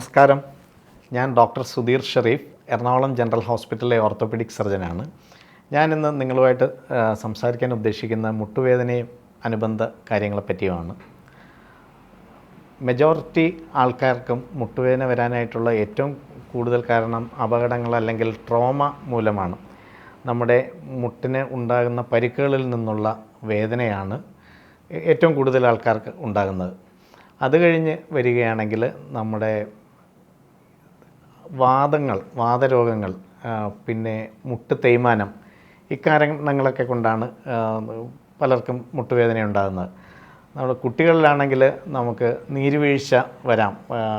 നമസ്കാരം. ഞാൻ doctor Sudheer Sharif Ernakulam general ഹോസ്പിറ്റലിലെ ഓർത്തോപെഡിക് സർജനാണ്. ഞാനിന്ന് നിങ്ങളുമായിട്ട് സംസാരിക്കാൻ ഉദ്ദേശിക്കുന്ന മുട്ടുവേദനയും അനുബന്ധ കാര്യങ്ങളെ പറ്റിയുമാണ്. മെജോറിറ്റി ആൾക്കാർക്കും മുട്ടുവേദന വരാനായിട്ടുള്ള ഏറ്റവും കൂടുതൽ കാരണം അപകടങ്ങൾ അല്ലെങ്കിൽ ട്രോമ മൂലമാണ്. നമ്മുടെ മുട്ടിന് ഉണ്ടാകുന്ന പരിക്കുകളിൽ നിന്നുള്ള വേദനയാണ് ഏറ്റവും കൂടുതൽ ആൾക്കാർക്ക് ഉണ്ടാകുന്നത്. അത് കഴിഞ്ഞ് വരികയാണെങ്കിൽ നമ്മുടെ വാദങ്ങൾ വാദരോഗങ്ങൾ പിന്നെ മുട്ട് തേയ്മാനം ഇക്കാരണങ്ങളൊക്കെ കൊണ്ടാണ് പലർക്കും മുട്ടുവേദന ഉണ്ടാകുന്നത്. നമ്മുടെ കുട്ടികളിലാണെങ്കിൽ നമുക്ക് നീരുവീഴ്ച വരാം.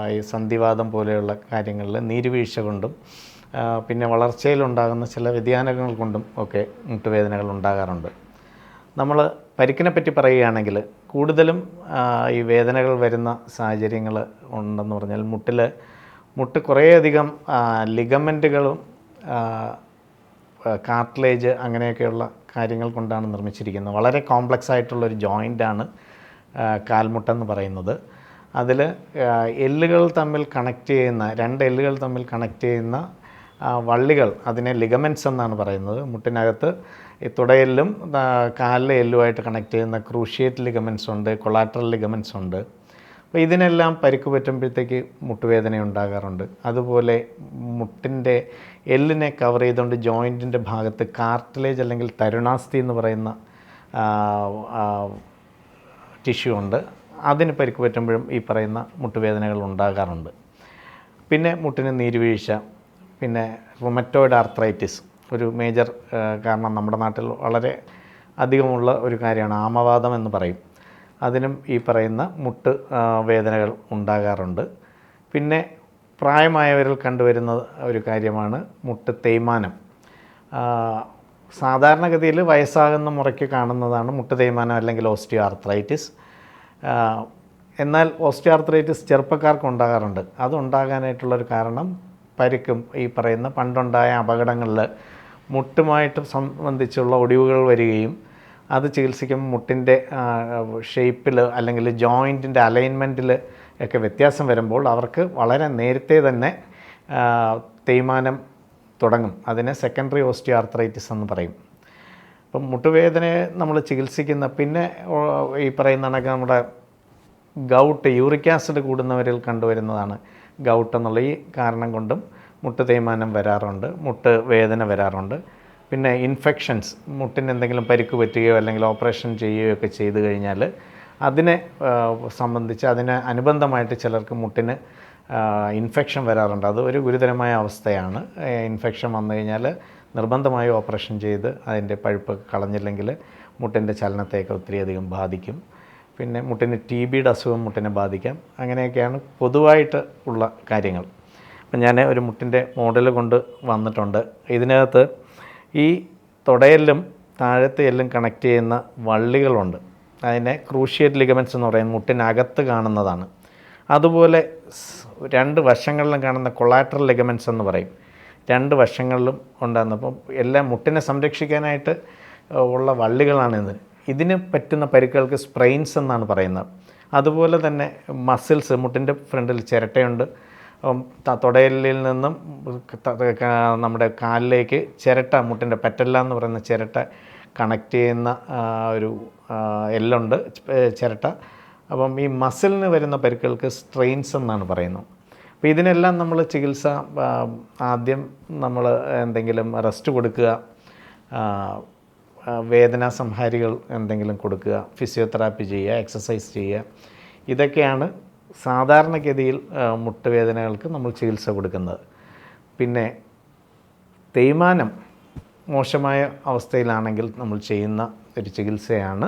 ഈ സന്ധിവാദം പോലെയുള്ള കാര്യങ്ങളിൽ നീരുവീഴ്ച കൊണ്ടും പിന്നെ വളർച്ചയിലുണ്ടാകുന്ന ചില വ്യതിയാനങ്ങൾ കൊണ്ടും ഒക്കെ മുട്ടുവേദനകൾ ഉണ്ടാകാറുണ്ട്. നമ്മൾ പരിക്കിനെ പറ്റി പറയുകയാണെങ്കിൽ കൂടുതലും ഈ വേദനകൾ വരുന്ന സാഹചര്യങ്ങൾ ഉണ്ടെന്ന് പറഞ്ഞാൽ മുട്ടിൽ മുട്ട് കുറേയധികം ലിഗമെന്റുകളും കാർട്ടിലേജ് അങ്ങനെയൊക്കെയുള്ള കാര്യങ്ങൾ കൊണ്ടാണ് നിർമ്മിച്ചിരിക്കുന്നത്. വളരെ കോംപ്ലക്സ് ആയിട്ടുള്ളൊരു ജോയിന്റാണ് കാൽമുട്ടെന്ന് പറയുന്നത്. അതിൽ എല്ലുകൾ തമ്മിൽ കണക്ട് ചെയ്യുന്ന രണ്ട് എല്ലുകൾ തമ്മിൽ കണക്ട് ചെയ്യുന്ന വള്ളികൾ അതിനെ ലിഗമെന്റ്സ് എന്നാണ് പറയുന്നത്. മുട്ടിനകത്ത് ഈ തുടയെല്ലും കാലിലെ എല്ലുമായിട്ട് കണക്ട് ചെയ്യുന്ന ക്രൂഷിയേറ്റ് ലിഗമെന്റ്സ് ഉണ്ട് കൊളാട്രൽ ലിഗമെന്റ്സ് ഉണ്ട്. അപ്പോൾ ഇതിനെല്ലാം പരിക്ക് പറ്റുമ്പോഴത്തേക്ക് മുട്ടുവേദന ഉണ്ടാകാറുണ്ട്. അതുപോലെ മുട്ടിന്റെ എല്ലിനെ കവർ ചെയ്തുകൊണ്ട് ജോയിന്റിന്റെ ഭാഗത്ത് കാർട്ടിലേജ് അല്ലെങ്കിൽ തരുണാസ്ഥി എന്ന് പറയുന്ന ടിഷ്യൂ ഉണ്ട്. അതിന് പരിക്ക് പറ്റുമ്പോഴും ഈ പറയുന്ന മുട്ടുവേദനകൾ ഉണ്ടാകാറുണ്ട്. പിന്നെ മുട്ടിന് നീരുവീഴ്ച പിന്നെ റൊമറ്റോയിഡ് ആർത്രൈറ്റിസ് ഒരു മേജർ കാരണം നമ്മുടെ നാട്ടിൽ വളരെ അധികമുള്ള ഒരു കാര്യമാണ് ആമവാദം എന്ന് പറയും. അതിനും ഈ പറയുന്ന മുട്ട് വേദനകൾ ഉണ്ടാകാറുണ്ട്. പിന്നെ പ്രായമായവരിൽ കണ്ടുവരുന്ന ഒരു കാര്യമാണ് മുട്ട് തേയ്മാനം. സാധാരണഗതിയിൽ വയസ്സാകുന്ന മുറയ്ക്ക് കാണുന്നതാണ് മുട്ട് തേയ്മാനം അല്ലെങ്കിൽ ഓസ്റ്റിയോ ആർത്രൈറ്റിസ് എന്നാൽ ഓസ്റ്റിയോ ആർത്രൈറ്റിസ് ചെറുപ്പക്കാർക്ക് ഉണ്ടാകാറുണ്ട്. അതുണ്ടാകാനായിട്ടുള്ളൊരു കാരണം പരിക്കും ഈ പറയുന്ന പണ്ടുണ്ടായ അപകടങ്ങളിൽ മുട്ടുമായിട്ട് സംബന്ധിച്ചുള്ള ഒടിവുകൾ വരികയും അത് ചികിത്സിക്കുമ്പോൾ മുട്ടിന്റെ ഷേപ്പിൽ അല്ലെങ്കിൽ ജോയിന്റിന്റെ അലൈൻമെന്റിൽ ഒക്കെ വ്യത്യാസം വരുമ്പോൾ അവർക്ക് വളരെ നേരത്തെ തന്നെ തേയ്മാനം തുടങ്ങും. അതിനെ സെക്കൻഡറി ഓസ്റ്റിയോ ആർത്രൈറ്റിസ് എന്ന് പറയും. അപ്പം മുട്ടുവേദനയെ നമ്മൾ ചികിത്സിക്കുന്ന പിന്നെ ഈ പറയുന്ന കണക്ക് നമ്മുടെ ഗൗട്ട് യൂറിക് ആസിഡ് കൂടുന്നവരിൽ കണ്ടുവരുന്നതാണ് ഗൗട്ട് എന്നുള്ള ഈ കാരണം കൊണ്ടും മുട്ട് തേയ്മാനം വരാറുണ്ട് മുട്ട് വേദന വരാറുണ്ട്. പിന്നെ ഇൻഫെക്ഷൻസ് മുട്ടിന് എന്തെങ്കിലും പരിക്ക് പറ്റുകയോ അല്ലെങ്കിൽ ഓപ്പറേഷൻ ചെയ്യുകയോ ഒക്കെ ചെയ്തു കഴിഞ്ഞാൽ അതിനെ സംബന്ധിച്ച് അതിന് അനുബന്ധമായിട്ട് ചിലർക്ക് മുട്ടിന് ഇൻഫെക്ഷൻ വരാറുണ്ട്. അത് ഒരു ഗുരുതരമായ അവസ്ഥയാണ്. ഇൻഫെക്ഷൻ വന്നു കഴിഞ്ഞാൽ നിർബന്ധമായി ഓപ്പറേഷൻ ചെയ്ത് അതിന്റെ പഴുപ്പ് കളഞ്ഞില്ലെങ്കിൽ മുട്ടിന്റെ ചലനത്തെയൊക്കെ ഒത്തിരിയധികം ബാധിക്കും. പിന്നെ മുട്ടിന് ടി ബിയുടെ അസുഖം മുട്ടിനെ ബാധിക്കാം. അങ്ങനെയൊക്കെയാണ് പൊതുവായിട്ട് ഉള്ള കാര്യങ്ങൾ. അപ്പം ഞാൻ ഒരു മുട്ടിന്റെ മോഡൽ കൊണ്ട് വന്നിട്ടുണ്ട്. ഇതിനകത്ത് ഈ തുടയെല്ലും താഴത്തെ എല്ലും കണക്ട് ചെയ്യുന്ന വള്ളികളുണ്ട്. അതിനെ ക്രൂഷിയേറ്റ് ലിഗമെന്റ്സ് എന്ന് പറയുന്നത് മുട്ടിനകത്ത് കാണുന്നതാണ്. അതുപോലെ രണ്ട് വശങ്ങളിലും കാണുന്ന കൊളാട്രൽ ലിഗമെന്റ്സ് എന്ന് പറയും. രണ്ട് വശങ്ങളിലും ഉണ്ടാകുന്ന അപ്പം എല്ലാം മുട്ടിനെ സംരക്ഷിക്കാനായിട്ട് ഉള്ള വള്ളികളാണ് ഇത് ഇതിന് പറ്റുന്ന പരിക്കുകൾക്ക് സ്പ്രെയിൻസ് എന്നാണ് പറയുന്നത്. അതുപോലെ തന്നെ മസിൽസ് മുട്ടിന്റെ ഫ്രണ്ടിൽ ചിരട്ടയുണ്ട്. അപ്പം ത- നിന്നും നമ്മുടെ കാലിലേക്ക് ചിരട്ട മുട്ടിന്റെ പെറ്റല്ല എന്ന് പറയുന്ന ചിരട്ട കണക്ട് ചെയ്യുന്ന ഒരു എല്ലുണ്ട് ചിരട്ട. അപ്പം ഈ മസിലിന് വരുന്ന പരുക്കൾക്ക് സ്ട്രെയിൻസ് എന്നാണ് പറയുന്നത്. അപ്പോൾ ഇതിനെല്ലാം നമ്മൾ ചികിത്സ ആദ്യം നമ്മൾ എന്തെങ്കിലും റെസ്റ്റ് കൊടുക്കുക വേദനാ സംഹാരികൾ എന്തെങ്കിലും കൊടുക്കുക ഫിസിയോതെറാപ്പി ചെയ്യുക എക്സസൈസ് ചെയ്യുക. ഇതൊക്കെയാണ് സാധാരണഗതിയിൽ മുട്ടുവേദനകൾക്ക് നമ്മൾ ചികിത്സ കൊടുക്കുന്നത്. പിന്നെ തേയ്മാനം മോശമായ അവസ്ഥയിലാണെങ്കിൽ നമ്മൾ ചെയ്യുന്ന ഒരു ചികിത്സയാണ്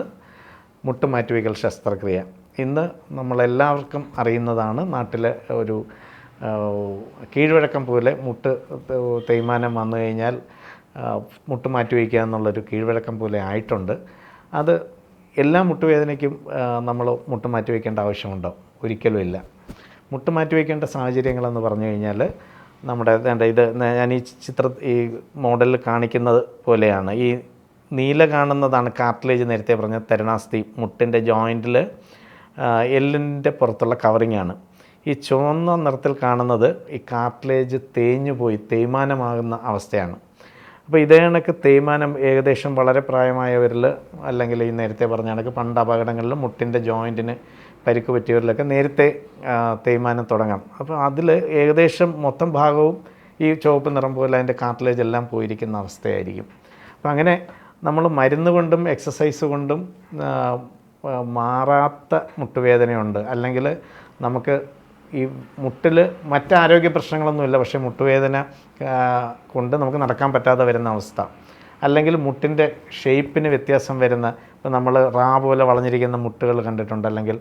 മുട്ടുമാറ്റിവയ്ക്കൽ ശസ്ത്രക്രിയ. ഇന്ന് നമ്മളെല്ലാവർക്കും അറിയുന്നതാണ് നാട്ടിലെ ഒരു കീഴ്വഴക്കം പോലെ മുട്ട് തേയ്മാനം വന്നു കഴിഞ്ഞാൽ മുട്ട് മാറ്റിവയ്ക്കുക എന്നുള്ളൊരു കീഴ്വഴക്കം പോലെ ആയിട്ടുണ്ട്. അത് എല്ലാ മുട്ടുവേദനയ്ക്കും നമ്മൾ മുട്ട് മാറ്റിവെക്കേണ്ട ആവശ്യമുണ്ടോ? ഒരിക്കലും ഇല്ല മുട്ട് മാറ്റിവയ്ക്കേണ്ട സാഹചര്യങ്ങളെന്ന് പറഞ്ഞു കഴിഞ്ഞാൽ നമ്മുടെ വേണ്ട ഇത് ഞാൻ ഈ ചിത്ര ഈ മോഡലിൽ കാണിക്കുന്നത് പോലെയാണ്. ഈ നീല കാണുന്നതാണ് കാർട്ടിലേജ് നേരത്തെ പറഞ്ഞ തരുണാസ്ഥി മുട്ടിന്റെ ജോയിന്റിൽ എല്ലിന്റെ പുറത്തുള്ള കവറിങ് ആണ് ഈ ചുവന്ന നിറത്തിൽ കാണുന്നത് ഈ കാർട്ടിലേജ് തേഞ്ഞു പോയി തേയ്മാനമാകുന്ന അവസ്ഥയാണ്. അപ്പോൾ ഇതേ കണക്ക് തേയ്മാനം ഏകദേശം വളരെ പ്രായമായവരിൽ അല്ലെങ്കിൽ ഈ നേരത്തെ പറഞ്ഞ കണക്ക് പണ്ട് അപകടങ്ങളിൽ മുട്ടിന്റെ ജോയിന്റിന് പരിക്ക് പറ്റിയവരിലൊക്കെ നേരത്തെ തേയ്മാനം തുടങ്ങാം. അപ്പോൾ അതിൽ ഏകദേശം മൊത്തം ഭാഗവും ഈ ചുവപ്പ് നിറം പോലെ അതിന്റെ കാർട്ടിലേജ് എല്ലാം പോയിരിക്കുന്ന അവസ്ഥയായിരിക്കും. അപ്പം അങ്ങനെ നമ്മൾ മരുന്ന് കൊണ്ടും എക്സസൈസ് കൊണ്ടും മാറാത്ത മുട്ടുവേദനയുണ്ട്. അല്ലെങ്കിൽ നമുക്ക് ഈ മുട്ടിൽ മറ്റ് ആരോഗ്യ പ്രശ്നങ്ങളൊന്നുമില്ല പക്ഷേ മുട്ടുവേദന കൊണ്ട് നമുക്ക് നടക്കാൻ പറ്റാതെ വരുന്ന അവസ്ഥ. അല്ലെങ്കിൽ മുട്ടിന്റെ ഷേപ്പിന് വ്യത്യാസം വരുന്ന ഇപ്പോൾ നമ്മൾ റാ പോലെ വളഞ്ഞിരിക്കുന്ന മുട്ടുകൾ കണ്ടിട്ടുണ്ട്. അല്ലെങ്കിൽ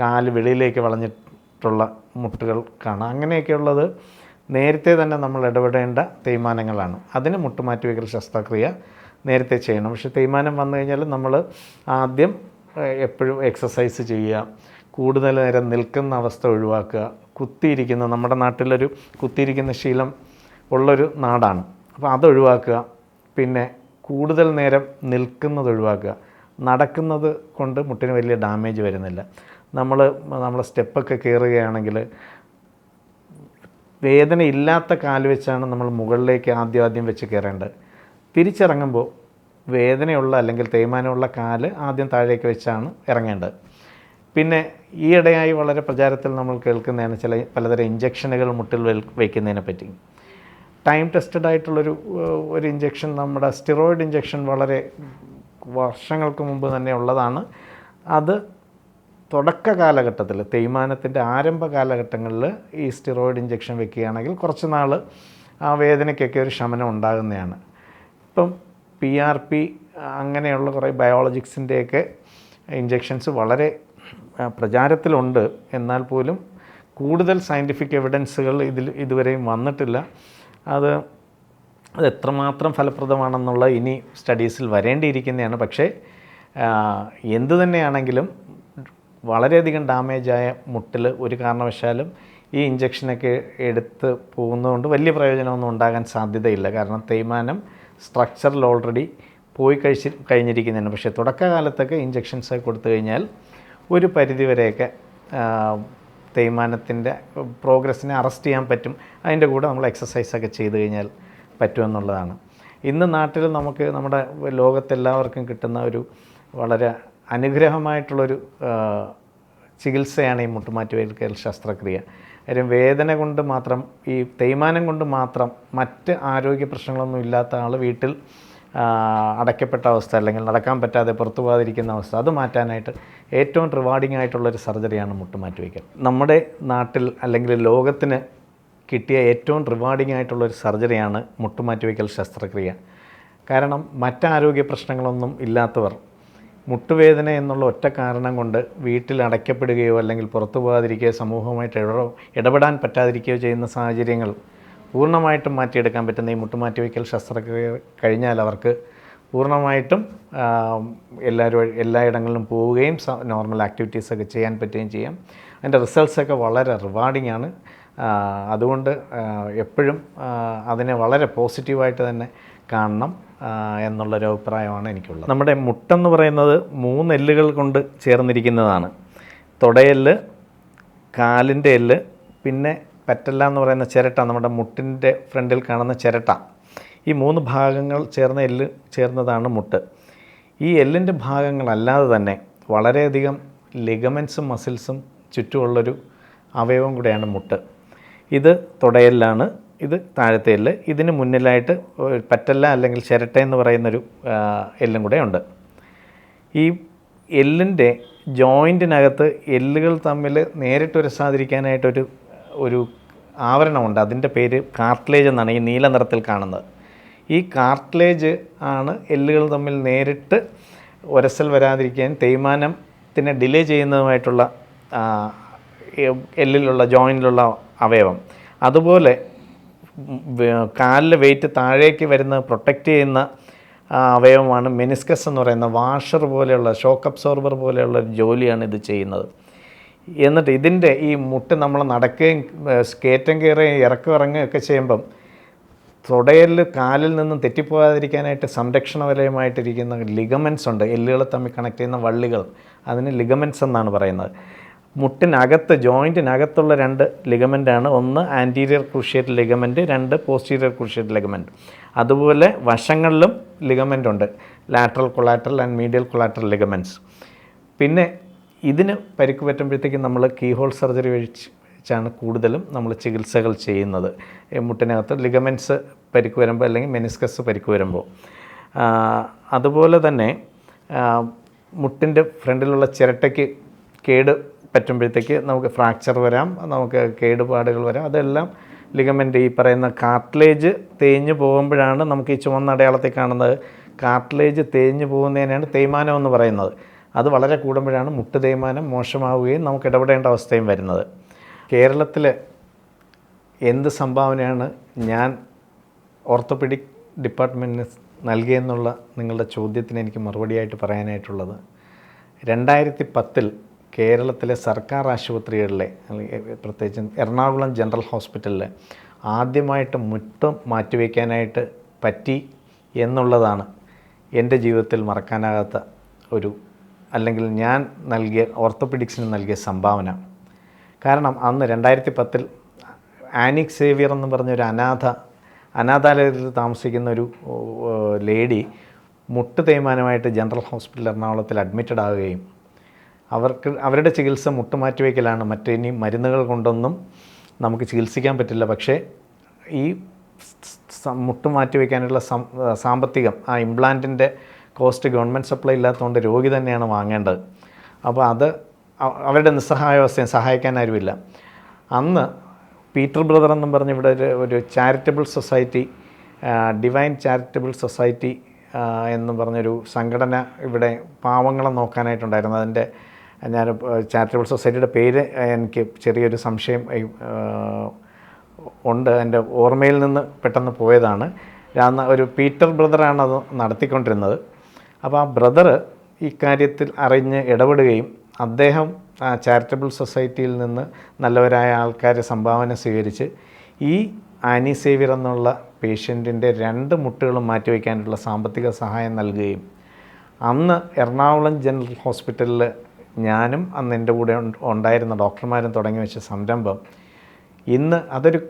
കാൽ വെളിയിലേക്ക് വളഞ്ഞിട്ടുള്ള മുട്ടുകൾ കാണാം. അങ്ങനെയൊക്കെയുള്ളത് നേരത്തെ തന്നെ നമ്മൾ ഇടപെടേണ്ട തേയ്മാനങ്ങളാണ്. അതിന് മുട്ടുമാറ്റിവെക്കൽ ശസ്ത്രക്രിയ നേരത്തെ ചെയ്യണം. പക്ഷേ തേയ്മാനം വന്നു കഴിഞ്ഞാൽ നമ്മൾ ആദ്യം എപ്പോഴും എക്സസൈസ് ചെയ്യുക കൂടുതൽ നേരം നിൽക്കുന്ന അവസ്ഥ ഒഴിവാക്കുക. കുത്തിയിരിക്കുന്ന നമ്മുടെ നാട്ടിലൊരു കുത്തിയിരിക്കുന്ന ശീലം ഉള്ളൊരു നാടാണ്. അപ്പോൾ അതൊഴിവാക്കുക പിന്നെ കൂടുതൽ നേരം നിൽക്കുന്നത് ഒഴിവാക്കുക. നടക്കുന്നത് കൊണ്ട് മുട്ടിന് വലിയ ഡാമേജ് വരുന്നില്ല. നമ്മൾ നമ്മളെ സ്റ്റെപ്പൊക്കെ കയറുകയാണെങ്കിൽ വേദന ഇല്ലാത്ത കാൽ വെച്ചാണ് നമ്മൾ മുകളിലേക്ക് ആദ്യം ആദ്യം വെച്ച് കയറേണ്ടത് തിരിച്ചിറങ്ങുമ്പോൾ വേദനയുള്ള അല്ലെങ്കിൽ തേയ്മാനമുള്ള കാൽ ആദ്യം താഴേക്ക് വെച്ചാണ് ഇറങ്ങേണ്ടത്. പിന്നെ ഈയിടെയായി വളരെ പ്രചാരത്തിൽ നമ്മൾ കേൾക്കുന്നതാണ് ചില പലതരം ഇഞ്ചക്ഷനുകൾ മുട്ടിൽ വയ്ക്കുന്നതിനെ പറ്റി. ടൈം ടെസ്റ്റഡ് ആയിട്ടുള്ളൊരു ഒരു ഇഞ്ചക്ഷൻ നമ്മുടെ സ്റ്റിറോയിഡ് ഇഞ്ചക്ഷൻ വളരെ വർഷങ്ങൾക്ക് മുമ്പ് തന്നെ ഉള്ളതാണ്. അത് തുടക്ക കാലഘട്ടത്തിൽ തേയ്മാനത്തിന്റെ ആരംഭ കാലഘട്ടങ്ങളിൽ ഈ സ്റ്റിറോയിഡ് ഇഞ്ചക്ഷൻ വെക്കുകയാണെങ്കിൽ കുറച്ച് നാൾ ആ വേദനയ്ക്കൊക്കെ ഒരു ശമനം ഉണ്ടാകുന്നതാണ്. ഇപ്പം പി ആർ പി അങ്ങനെയുള്ള കുറേ ബയോളജിക്സിന്റെയൊക്കെ ഇഞ്ചക്ഷൻസ് വളരെ പ്രചാരത്തിലുണ്ട്. എന്നാൽ പോലും കൂടുതൽ സയന്റിഫിക് എവിഡൻസുകൾ ഇതിൽ ഇതുവരെയും വന്നിട്ടില്ല. അത് അത് എത്രമാത്രം ഫലപ്രദമാണെന്നുള്ള ഇനി സ്റ്റഡീസിൽ വരേണ്ടിയിരിക്കുന്നതാണ്. പക്ഷേ എന്തു തന്നെയാണെങ്കിലും വളരെയധികം ഡാമേജായ മുട്ടിൽ ഒരു കാരണവശാലും ഈ ഇഞ്ചക്ഷനൊക്കെ എടുത്ത് പോകുന്നതുകൊണ്ട് വലിയ പ്രയോജനമൊന്നും ഉണ്ടാകാൻ സാധ്യതയില്ല. കാരണം തേയ്മാനം സ്ട്രക്ചറിൽ ഓൾറെഡി പോയി കഴിച്ച് കഴിഞ്ഞിരിക്കുന്നതാണ് പക്ഷേ തുടക്കകാലത്തൊക്കെ ഇഞ്ചക്ഷൻസ് കൊടുത്തു കഴിഞ്ഞാൽ ഒരു പരിധിവരെയൊക്കെ തേയ്മാനത്തിന്റെ പ്രോഗ്രസ്സിനെ അറസ്റ്റ് ചെയ്യാൻ പറ്റും. അതിന്റെ കൂടെ നമ്മൾ എക്സസൈസൊക്കെ ചെയ്ത് കഴിഞ്ഞാൽ പറ്റുമെന്നുള്ളതാണ്. ഇന്ന് നാട്ടിൽ നമുക്ക് നമ്മുടെ ലോകത്തെല്ലാവർക്കും കിട്ടുന്ന ഒരു വളരെ അനുഗ്രഹമായിട്ടുള്ളൊരു ചികിത്സയാണ് ഈ മുട്ടുമാറ്റിവെക്കൽ ശസ്ത്രക്രിയ. കാര്യം വേദന കൊണ്ട് മാത്രം ഈ തേയ്മാനം കൊണ്ട് മാത്രം മറ്റ് ആരോഗ്യ പ്രശ്നങ്ങളൊന്നും ഇല്ലാത്ത ആൾ വീട്ടിൽ അടയ്ക്കപ്പെട്ട അവസ്ഥ അല്ലെങ്കിൽ നടക്കാൻ പറ്റാതെ പുറത്തു പോകാതിരിക്കുന്ന അവസ്ഥ അത് മാറ്റാനായിട്ട് ഏറ്റവും റിവാർഡിംഗ് ആയിട്ടുള്ളൊരു സർജറിയാണ് മുട്ടുമാറ്റിവെക്കൽ. നമ്മുടെ നാട്ടിൽ അല്ലെങ്കിൽ ലോകത്തിന് കിട്ടിയ ഏറ്റവും റിവാർഡിംഗ് ആയിട്ടുള്ളൊരു സർജറിയാണ് മുട്ടുമാറ്റിവെക്കൽ ശസ്ത്രക്രിയ. കാരണം മറ്റാരോഗ്യ പ്രശ്നങ്ങളൊന്നും ഇല്ലാത്തവർ മുട്ടുവേദന എന്നുള്ള ഒറ്റ കാരണം കൊണ്ട് വീട്ടിൽ അടയ്ക്കപ്പെടുകയോ അല്ലെങ്കിൽ പുറത്തു പോകാതിരിക്കുകയോ സമൂഹവുമായിട്ട് ഇട ഇടപെടാൻ പറ്റാതിരിക്കുകയോ ചെയ്യുന്ന സാഹചര്യങ്ങൾ പൂർണമായിട്ടും മാറ്റിയെടുക്കാൻ പറ്റുന്ന ഈ മുട്ടുമാറ്റിവയ്ക്കൽ ശസ്ത്രക്രിയ കഴിഞ്ഞാൽ അവർക്ക് പൂർണമായിട്ടും എല്ലാവരും എല്ലായിടങ്ങളിലും പോവുകയും നോർമൽ ആക്ടിവിറ്റീസൊക്കെ ചെയ്യാൻ പറ്റുകയും ചെയ്യാം. അതിന്റെ റിസൾട്ട്സൊക്കെ വളരെ റിവാർഡിംഗ് ആണ്. അതുകൊണ്ട് എപ്പോഴും അതിനെ വളരെ പോസിറ്റീവായിട്ട് തന്നെ കാണണം എന്നുള്ളൊരു അഭിപ്രായമാണ് എനിക്കുള്ളത്. നമ്മുടെ മുട്ടെന്ന് പറയുന്നത് മൂന്ന് എല്ലുകൾ കൊണ്ട് ചേർന്നിരിക്കുന്നതാണ്. തുടയെല്ല് കാലിന്റെ എല്ല് പിന്നെ പറ്റല്ല എന്ന് പറയുന്ന ചിരട്ട നമ്മുടെ മുട്ടിന്റെ ഫ്രണ്ടിൽ കാണുന്ന ചിരട്ട. ഈ മൂന്ന് ഭാഗങ്ങൾ ചേർന്ന എല്ല് ചേർന്നതാണ് മുട്ട്. ഈ എല്ലിന്റെ ഭാഗങ്ങളല്ലാതെ തന്നെ വളരെയധികം ലിഗമെൻസും മസിൽസും ചുറ്റുമുള്ളൊരു അവയവം കൂടെയാണ് മുട്ട്. ഇത് തുടയെല്ലാണ്. ഇത് താഴത്തെ എല്ല്. ഇതിന് മുന്നിലായിട്ട് പറ്റല്ല അല്ലെങ്കിൽ ചിരട്ട എന്ന് പറയുന്നൊരു എല്ലും കൂടെ ഉണ്ട്. ഈ എല്ലിന്റെ ജോയിന്റിനകത്ത് എല്ലുകൾ തമ്മിൽ നേരിട്ട് ഉരസാതിരിക്കാനായിട്ടൊരു ഒരു ആവരണമുണ്ട്. അതിന്റെ പേര് കാർട്ട്ലേജ് എന്നാണ് ഈ നീല നിറത്തിൽ കാണുന്നത്. ഈ കാർട്ട്ലേജ് ആണ് എല്ലുകൾ തമ്മിൽ നേരിട്ട് ഉരസൽ വരാതിരിക്കാൻ തേയ്മാനത്തിനെ ഡിലേ ചെയ്യുന്നതുമായിട്ടുള്ള എല്ലിലുള്ള ജോയിന്റിലുള്ള അവയവം. അതുപോലെ കാലിൽ വെയിറ്റ് താഴേക്ക് വരുന്ന പ്രൊട്ടക്റ്റ് ചെയ്യുന്ന അവയവമാണ് മെനിസ്കസ് എന്ന് പറയുന്ന വാഷർ പോലെയുള്ള ഷോക്ക് അബ്സോർബർ പോലെയുള്ള ജോലിയാണ് ഇത് ചെയ്യുന്നത്. എന്നിട്ട് ഇതിന്റെ ഈ മുട്ട് നമ്മൾ നടക്കുകയും സ്കേറ്റം കയറുകയും ഇറക്കം ഇറങ്ങുകയും ഒക്കെ ചെയ്യുമ്പം തുടയിൽ കാലിൽ നിന്നും തെറ്റിപ്പോകാതിരിക്കാനായിട്ട് സംരക്ഷണ വലയമായിട്ടിരിക്കുന്ന ലിഗമെൻസ് ഉണ്ട്. എല്ലുകൾ തമ്മിൽ കണക്ട് ചെയ്യുന്ന വള്ളികൾ. അതിന് ലിഗമെൻസ് എന്നാണ് പറയുന്നത്. മുട്ടിനകത്ത് ജോയിന്റിനകത്തുള്ള രണ്ട് ലിഗമെന്റാണ് ഒന്ന് ആന്റീരിയർ ക്രൂഷ്യേറ്റ് ലിഗമെന്റ് രണ്ട് പോസ്റ്റീരിയർ ക്രൂഷ്യേറ്റ് ലിഗമെന്റ് അതുപോലെ വശങ്ങളിലും ലിഗമെന്റ് ഉണ്ട്. Lateral collateral and medial collateral ligaments പിന്നെ ഇതിന് പരിക്ക് പറ്റുമ്പോഴത്തേക്കും നമ്മൾ കീഹോൾ സർജറി വെച്ചാണ് കൂടുതലും നമ്മൾ ചികിത്സകൾ ചെയ്യുന്നത്. മുട്ടിനകത്ത് ലിഗമെന്റ്സ് പരിക്ക് വരുമ്പോൾ അല്ലെങ്കിൽ മെനിസ്കസ് പരിക്ക് വരുമ്പോൾ അതുപോലെ തന്നെ മുട്ടിന്റെ ഫ്രണ്ടിലുള്ള ചിരട്ടയ്ക്ക് കേട് പറ്റുമ്പോഴത്തേക്ക് നമുക്ക് ഫ്രാക്ചർ വരാം നമുക്ക് കേടുപാടുകൾ വരാം. അതെല്ലാം ലിഗമെന്റ് ഈ പറയുന്ന കാർട്ടിലേജ് തേഞ്ഞു പോകുമ്പോഴാണ് നമുക്ക് ഈ ചുവന്ന അടയാളത്തിൽ കാണുന്നത്. കാർട്ടിലേജ് തേഞ്ഞു പോകുന്നതിനാണ് തേയ്മാനം എന്ന് പറയുന്നത്. അത് വളരെ കൂടുമ്പോഴാണ് മുട്ട് തേയ്മാനം മോശമാവുകയും നമുക്ക് ഇടപെടേണ്ട അവസ്ഥയും വരുന്നത്. കേരളത്തിൽ എന്ത് സംഭാവനയാണ് ഞാൻ ഓർത്തോപെഡിക് ഡിപ്പാർട്ട്മെന്റിന് നൽകിയെന്നുള്ള നിങ്ങളുടെ ചോദ്യത്തിന് എനിക്ക് മറുപടിയായിട്ട് പറയാനായിട്ടുള്ളത്. രണ്ടായിരത്തി പത്തിൽ കേരളത്തിലെ സർക്കാർ ആശുപത്രികളിലെ അല്ലെങ്കിൽ പ്രത്യേകിച്ച് എറണാകുളം ജനറൽ ഹോസ്പിറ്റലിൽ ആദ്യമായിട്ട് മുറ്റം മാറ്റിവെക്കാനായിട്ട് പറ്റി എന്നുള്ളതാണ് എന്റെ ജീവിതത്തിൽ മറക്കാനാകാത്ത ഒരു അല്ലെങ്കിൽ ഞാൻ നൽകിയ ഓർത്തോപെഡിക്സിന് നൽകിയ സംഭാവന. കാരണം അന്ന് രണ്ടായിരത്തി പത്തിൽ ആനിക് സേവിയർ എന്ന് പറഞ്ഞൊരു അനാഥ അനാഥാലയത്തിൽ താമസിക്കുന്ന ഒരു ലേഡി മുട്ട് തേയ്മാനമായിട്ട് ജനറൽ ഹോസ്പിറ്റൽ എറണാകുളത്തിൽ അഡ്മിറ്റഡ് ആവുകയും അവർക്ക് അവരുടെ ചികിത്സ മുട്ടുമാറ്റിവെക്കലാണ്. മറ്റിനി മരുന്നുകൾ കൊണ്ടൊന്നും നമുക്ക് ചികിത്സിക്കാൻ പറ്റില്ല. പക്ഷേ ഈ മുട്ടു മാറ്റിവെക്കാനുള്ള സാമ്പത്തികം ആ ഇംപ്ലാന്റിന്റെ കോസ്റ്റ് ഗവൺമെന്റ് സപ്ലൈ ഇല്ലാത്തതുകൊണ്ട് രോഗി തന്നെയാണ് വാങ്ങേണ്ടത്. അപ്പോൾ അത് അവരുടെ നിസ്സഹായാവസ്ഥയും സഹായിക്കാൻ ആരുമില്ല അന്ന് പീറ്റർ ബ്രദർ എന്നും പറഞ്ഞ് ഇവിടെ ഒരു ഒരു charitable society divine charitable society എന്ന് പറഞ്ഞൊരു സംഘടന ഇവിടെ പാവങ്ങളെ നോക്കാനായിട്ടുണ്ടായിരുന്നു. അതിന്റെ ഞാൻ ചാരിറ്റബിൾ സൊസൈറ്റിയുടെ പേര് എനിക്ക് ചെറിയൊരു സംശയം ഉണ്ട്. എന്റെ ഓർമ്മയിൽ നിന്ന് പെട്ടെന്ന് പോയതാണ്. ഞാൻ ഒരു പീറ്റർ ബ്രദറാണ് അത് നടത്തിക്കൊണ്ടിരുന്നത്. അപ്പോൾ ആ ബ്രദർ ഇക്കാര്യത്തിൽ അറിഞ്ഞ് ഇടപെടുകയും അദ്ദേഹം ആ ചാരിറ്റബിൾ സൊസൈറ്റിയിൽ നിന്ന് നല്ലവരായ ആൾക്കാരെ സംഭാവന സ്വീകരിച്ച് ഈ ആനി സേവിയർ എന്നുള്ള പേഷ്യന്റിന്റെ രണ്ട് മുട്ടുകളും മാറ്റിവെക്കാനുള്ള സാമ്പത്തിക സഹായം നൽകുകയും അന്ന് എറണാകുളം ജനറൽ ഹോസ്പിറ്റലിൽ ഞാനും അന്ന് എന്റെ കൂടെ ഉണ്ടായിരുന്ന ഡോക്ടർമാരും തുടങ്ങി വെച്ച സംരംഭം ഇന്ന് അതൊരു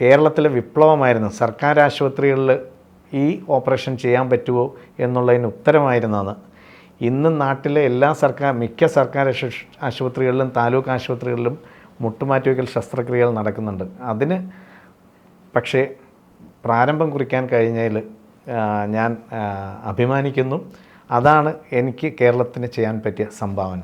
കേരളത്തിലെ വിപ്ലവമായിരുന്നു. സർക്കാർ ആശുപത്രികളിൽ ഈ ഓപ്പറേഷൻ ചെയ്യാൻ പറ്റുമോ എന്നുള്ളതിന് ഉത്തരമായിരുന്നത് ഇന്ന് നാട്ടിലെ എല്ലാ സർക്കാർ മിക്ക സർക്കാർ ആശുപത്രികളിലും താലൂക്ക് ആശുപത്രികളിലും മുട്ടുമാറ്റിവയ്ക്കൽ ശസ്ത്രക്രിയകൾ നടക്കുന്നുണ്ട്. അതിന് പക്ഷേ പ്രാരംഭം കുറിക്കാൻ കഴിഞ്ഞതിൽ ഞാൻ അഭിമാനിക്കുന്നു. അതാണ് എനിക്ക് കേരളത്തിന് ചെയ്യാൻ പറ്റിയ സംഭാവന.